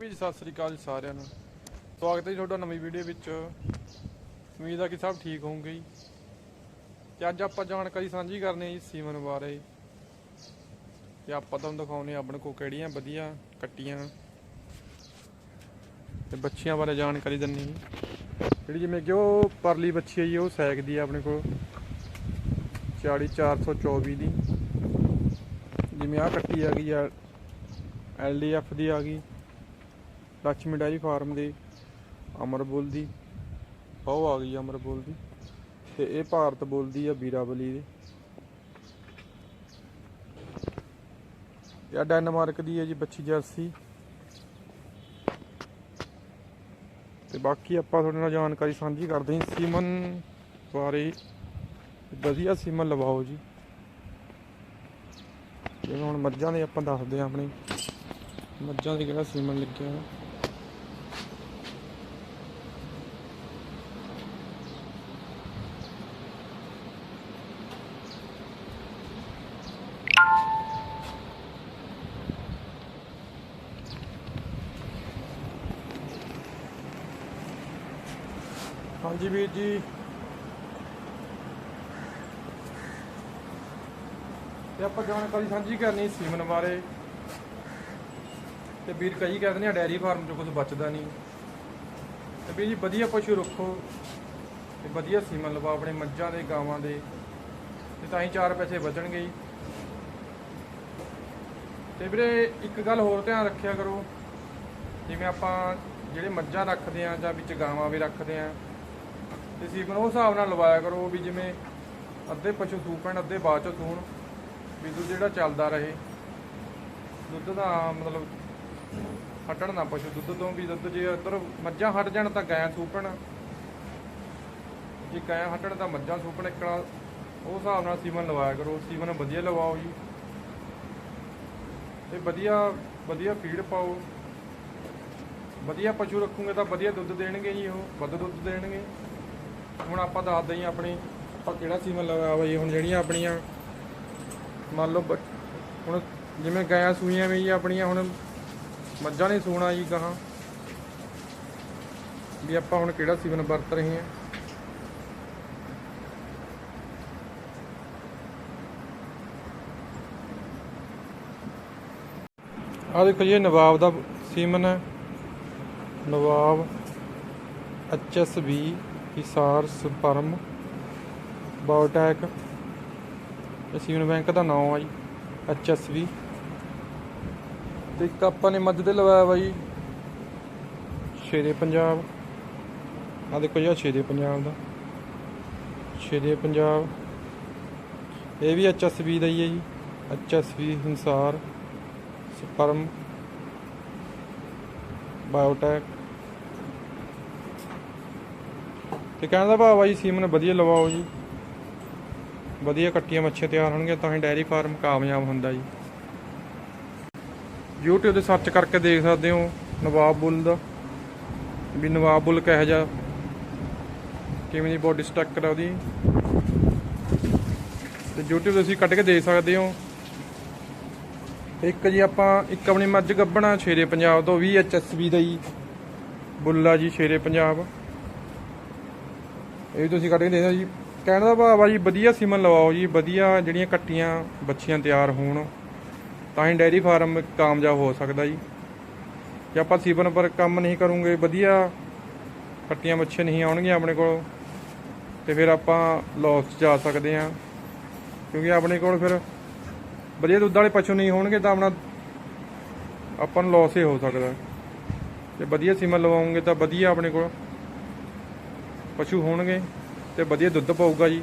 ਵੀ ਜੀ ਸਤਿ ਸ੍ਰੀ ਅਕਾਲ ਜੀ ਸਾਰਿਆਂ ਨੂੰ। ਸਵਾਗਤ ਹੈ ਜੀ ਤੁਹਾਡਾ ਨਵੀਂ ਵੀਡੀਓ ਵਿੱਚ। ਉਮੀਦ ਹੈ ਕਿ ਸਭ ਠੀਕ ਹੋਵੋਗੇ ਜੀ। ਤੇ ਅੱਜ ਆਪਾਂ ਜਾਣਕਾਰੀ ਸਾਂਝੀ ਕਰਨੀ ਹੈ ਜੀ ਸੀਮਨ ਬਾਰੇ। ਤੇ ਆਪਾਂ ਤੁਹਾਨੂੰ ਦਿਖਾਉਣੇ ਆ ਆਪਣੇ ਕੋਲ ਕਿਹੜੀਆਂ ਵਧੀਆ ਕੱਟੀਆਂ। ਤੇ ਬੱਚੀਆਂ ਬਾਰੇ ਜਾਣਕਾਰੀ ਦਿੰਨੀ ਜੀ। ਜਿਹੜੀ ਜਿਵੇਂ ਕਿ ਉਹ ਪਰਲੀ ਬੱਚੀ ਹੈ ਜੀ, ਉਹ ਸੈਕਦੀ ਹੈ ਆਪਣੇ ਕੋਲ। 40424 ਦੀ। ਜਿਵੇਂ ਆ ਕੱਟੀ ਆ ਗਈ ਆ ਐਲਡੀਐਫ ਦੀ ਆ ਗਈ। ਲక్ష్ਮੀ ਡਾਇਰੀ ਫਾਰਮ ਦੀ ਅਮਰਬੁੱਲ ਦੀ ਉਹ ਆ ਗਈ ਅਮਰਬੁੱਲ ਦੀ, ਤੇ ਇਹ ਭਾਰਤ ਬੋਲਦੀ ਆ ਵੀਰਾਬਲੀ ਦੀ। ਇਹ ਡੈਨਮਾਰਕ ਦੀ ਹੈ ਜੀ ਬੱਚੀ ਜਰਸੀ। ਤੇ ਬਾਕੀ ਆਪਾਂ ਤੁਹਾਡੇ ਨਾਲ ਜਾਣਕਾਰੀ ਸਾਂਝੀ ਕਰਦੇ ਹਾਂ ਸੀਮਨ ਬਾਰੇ। ਵਧੀਆ ਸੀਮਨ ਲਵਾਓ ਜੀ। ਜਿਵੇਂ ਹੁਣ ਮੱਝਾਂ ਦੇ ਆਪਾਂ ਦੱਸਦੇ ਹਾਂ ਆਪਣੀ। ਮੱਝਾਂ ਦੇ ਕਿਹੜਾ ਸੀਮਨ ਲੱਗਿਆ ਹੋਇਆ? ਹਾਂਜੀ ਵੀਰ ਜੀ। ਤੇ ਆਪਾਂ ਜਾਣਕਾਰੀ ਸਾਂਝੀ ਕਰਨੀ ਸੀਮਨ ਬਾਰੇ। ਤੇ ਵੀਰ ਕਈ ਕਹਿੰਦੇ ਨੇ ਡੈਰੀ ਫਾਰਮ ਚੋਂ ਕੁਝ ਬਚਦਾ ਨਹੀਂ। ਤੇ ਵੀਰ ਜੀ ਵਧੀਆ ਪਸ਼ੂ ਰੱਖੋ। ਤੇ ਵਧੀਆ ਸੀਮਨ ਲਵਾ ਆਪਣੇ ਮੱਝਾਂ ਦੇ, ਗਾਵਾਂ ਦੇ। ਤੇ ਤਾਂ ਹੀ ਚਾਰ ਪੈਸੇ ਬਚਣਗੇ ਜੀ। ਤੇ ਵੀਰੇ ਇੱਕ ਗੱਲ ਹੋਰ ਧਿਆਨ ਰੱਖਿਆ ਕਰੋ। ਜਿਵੇਂ ਆਪਾਂ ਜਿਹੜੇ ਮੱਝਾਂ ਰੱਖਦੇ ਆ ਜਾਂ ਵਿੱਚ ਗਾਵਾਂ ਵੀ ਰੱਖਦੇ ਆ ਤੇ ਸੀਮਨ ਉਹ ਹਿਸਾਬ ਨਾਲ ਲਵਾਇਆ ਕਰੋ ਵੀ ਜਿਵੇਂ ਅੱਧੇ ਪਸ਼ੂ ਸੂਪਣ ਅੱਧੇ ਬਾਅਦ ਚੋਂ ਸੂਣ, ਵੀ ਦੁੱਧ ਜਿਹੜਾ ਚੱਲਦਾ ਰਹੇ। ਦੁੱਧ ਦਾ ਮਤਲਬ ਹਟਣ ਨਾ ਪਸ਼ੂ, ਦੁੱਧ ਤੋਂ ਵੀ ਦੁੱਧ ਜੇ ਇੱਧਰ ਮੱਝਾਂ ਹਟ ਜਾਣ ਤਾਂ ਗਾਂ ਸੂਪਣ ਜੇ ਗਾਂ ਹਟਣ ਤਾਂ ਮੱਝਾਂ ਸੂਪਣ ਇੱਕ ਉਹ ਹਿਸਾਬ ਨਾਲ ਸੀਮਨ ਲਵਾਇਆ ਕਰੋ। ਸੀਮਨ ਵਧੀਆ ਲਵਾਓ ਜੀ। ਤੇ ਵਧੀਆ ਵਧੀਆ ਫੀਡ ਪਾਓ। ਵਧੀਆ ਪਸ਼ੂ ਰੱਖੋਗੇ ਤਾਂ ਵਧੀਆ ਦੁੱਧ ਦੇਣਗੇ ਜੀ ਉਹ, ਵੱਧ ਦੁੱਧ ਦੇਣਗੇ। ਹੁਣ ਆਪਾਂ ਦੱਸਦੇ ਹਾਂ ਆਪਣੀ, ਆਪਾਂ ਕਿਹੜਾ ਸੀਮਨ ਲਗਾਇਆ ਵਾ ਹੁਣ ਜਿਹੜੀਆਂ ਆਪਣੀਆਂ, ਮੰਨ ਲਓ ਹੁਣ ਜਿਵੇਂ ਗਾਇਆ ਸੂਈਆਂ ਵੀ ਆਪਣੀਆਂ ਹੁਣ ਮੱਝਾਂ ਨੇ ਸੂਣਾ ਜੀ ਗਾਹਾਂ, ਵੀ ਆਪਾਂ ਹੁਣ ਕਿਹੜਾ ਸੀਵਨ ਵਰਤ ਰਹੇ ਹਾਂ। ਆ ਦੇਖੋ ਜੀ ਨਵਾਬ ਦਾ ਸੀਮਨ ਹੈ। Nawab HSB Hisar sperm biotech ਇਹ ਸੀਮਨ ਬੈਂਕ ਦਾ ਨਾਮ ਆ ਜੀ ਐਚਐਸਬੀ ਤੇ ਇੱਕ ਆਪਾਂ ਨੇ ਮੱਝ ਦੇ ਲਵਾਇਆ ਵਾ ਜੀ ਸ਼ੇਰੇ ਪੰਜਾਬ। ਆ ਦੇਖੋ ਜੀ ਸ਼ੇਰੇ ਪੰਜਾਬ ਦਾ। ਸ਼ੇਰੇ ਪੰਜਾਬ, ਇਹ ਵੀ ਐਚਐਸਬੀ ਦਾ ਹੀ ਹੈ ਜੀ ਐਚਐਸਬੀ ਹਿੰਸਾਰ, ਸਪਰਮ ਬਾਇਓਟੈਕ ਤੇ ਕਹਿਣ ਦਾ ਭਾਵ ਆ ਜੀ, ਸੀਮਨ ਵਧੀਆ ਲਵਾਓ ਜੀ। ਵਧੀਆ ਕੱਟੀਆਂ ਮੱਛੀਆਂ ਤਿਆਰ ਹੋਣਗੀਆਂ, ਤਾਂ ਹੀ ਡੈਰੀ ਫਾਰਮ ਕਾਮਯਾਬ ਹੁੰਦਾ ਜੀ। YouTube ਤੇ ਸਰਚ ਕਰਕੇ ਦੇਖ ਸਕਦੇ ਹੋ, ਨਵਾਬ ਬੁੱਲ ਦਾ। ਵੀ ਨਵਾਬ ਬੁੱਲ ਕਿਹੋ ਜਿਹਾ, ਕਿਵੇਂ ਦੀ ਬੋਡੀ ਸਟਰਕਚਰ ਆ ਉਹਦੀ। ਤੇ YouTube ਤੇ ਤੁਸੀਂ ਕੱਢ ਕੇ ਦੇਖ ਸਕਦੇ ਹੋ। ਇੱਕ ਜੀ ਆਪਾਂ, ਇੱਕ ਆਪਣੀ ਮੱਝ ਗੱਬਣਾ ਸ਼ੇਰੇ ਪੰਜਾਬ ਤੋਂ 20 HSB ਦਾ ਜੀ। ਬੁੱਲਾ ਜੀ, ਸ਼ੇਰੇ ਪੰਜਾਬ। ਇਹ ਵੀ ਤੁਸੀਂ ਕੱਢ ਕੇ ਦੇਖੋ ਜੀ। ਕਹਿਣ ਦਾ ਭਾਵ ਆ ਜੀ, ਵਧੀਆ ਸੀਮਨ ਲਵਾਓ ਜੀ, ਵਧੀਆ ਜਿਹੜੀਆਂ ਕੱਟੀਆਂ ਬੱਚੀਆਂ ਤਿਆਰ ਹੋਣ, ਤਾਂ ਹੀ ਡੈਰੀ ਫਾਰਮ ਕਾਮਯਾਬ ਹੋ ਸਕਦਾ ਜੀ। ਜੇ ਆਪਾਂ ਸੀਮਨ ਪਰ ਕੰਮ ਨਹੀਂ ਕਰੂੰਗੇ, ਵਧੀਆ ਕੱਟੀਆਂ ਬੱਚੀਆਂ ਨਹੀਂ ਆਉਣਗੀਆਂ ਆਪਣੇ ਕੋਲ, ਤੇ ਫਿਰ ਆਪਾਂ ਲਾਸ 'ਚ ਜਾ ਸਕਦੇ ਹਾਂ। ਕਿਉਂਕਿ ਆਪਣੇ ਕੋਲ ਫਿਰ ਵਧੀਆ ਦੁੱਧ ਵਾਲੇ ਪਸ਼ੂ ਨਹੀਂ ਹੋਣਗੇ, ਤਾਂ ਆਪਣਾ ਆਪਾਂ ਨੂੰ ਲਾਸ ਹੀ ਹੋ ਸਕਦਾ। ਜੇ ਵਧੀਆ ਸੀਮਨ ਲਵਾਉਂਗੇ, ਤਾਂ ਵਧੀਆ ਆਪਣੇ ਕੋਲ ਪਸ਼ੂ ਹੋਣਗੇ। ਤੇ ਵਧੀਆ ਦੁੱਧ ਪਾਊਗਾ ਜੀ।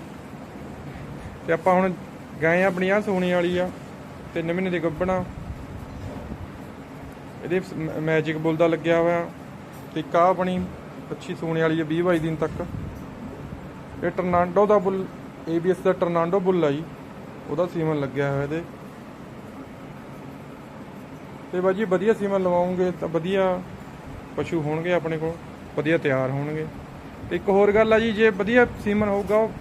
ਤੇ ਆਪਾਂ ਹੁਣ ਗਾਂ ਆਪਣੀ ਆ ਸੋਣੀ ਵਾਲੀ ਆ ਤਿੰਨ ਮਹੀਨੇ ਦੀ ਗੱਭਣਾ ਇਹਦੇ ਮੈਜਿਕ ਬੁੱਲ ਦਾ ਲੱਗਿਆ ਹੋਇਆ, ਤੇ ਇੱਕ ਆਪਣੀ ਅੱਛੀ ਸੋਣੇ ਵਾਲੀ ਆ 20 22 ਦਿਨ ਤੱਕ। ਇਹ ਟਰਨਾਂਡੋ ਦਾ ਬੁੱਲ ABS ਦਾ ਟਰਨਾਂਡੋ ਬੁੱਲ ਆ ਜੀ। ਉਹਦਾ ਸੀਮਨ ਲੱਗਿਆ ਹੋਇਆ ਇਹਦੇ। ਤੇ ਬਾਜੀ ਵਧੀਆ ਸੀਮਨ ਲਵਾਉਂਗੇ ਤਾਂ ਵਧੀਆ ਪਸ਼ੂ ਹੋਣਗੇ ਆਪਣੇ ਕੋਲ, ਵਧੀਆ ਤਿਆਰ ਹੋਣਗੇ। ਤੇ ਇੱਕ ਹੋਰ ਗੱਲ ਆ ਜੀ, ਜੇ ਵਧੀਆ ਸੀਮਨ ਹੋਊਗਾ, ਉਹ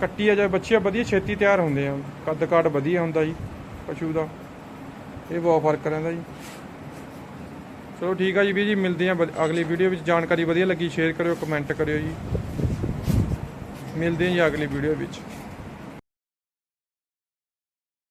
ਕੱਟੀ ਆ ਜਾਂ ਬੱਚੇ ਆ, ਵਧੀਆ ਛੇਤੀ ਤਿਆਰ ਹੁੰਦੇ ਆ। ਕੱਦ ਕਾਟ ਵਧੀਆ ਹੁੰਦਾ ਜੀ, ਪਸ਼ੂ ਦਾ। ਇਹ ਬਹੁਤ ਫ਼ਰਕ ਰਹਿੰਦਾ ਜੀ। ਚਲੋ ਠੀਕ ਆ ਜੀ ਵੀਰ ਜੀ, ਮਿਲਦੇ ਆ ਵਧ- ਅਗਲੀ ਵੀਡੀਓ ਵਿੱਚ। ਜਾਣਕਾਰੀ ਵਧੀਆ ਲੱਗੀ, ਸ਼ੇਅਰ ਕਰਿਓ, ਕਮੈਂਟ ਕਰਿਓ ਜੀ। ਮਿਲਦੇ ਆ ਜੀ ਅਗਲੀ ਵੀਡੀਓ ਵਿੱਚ।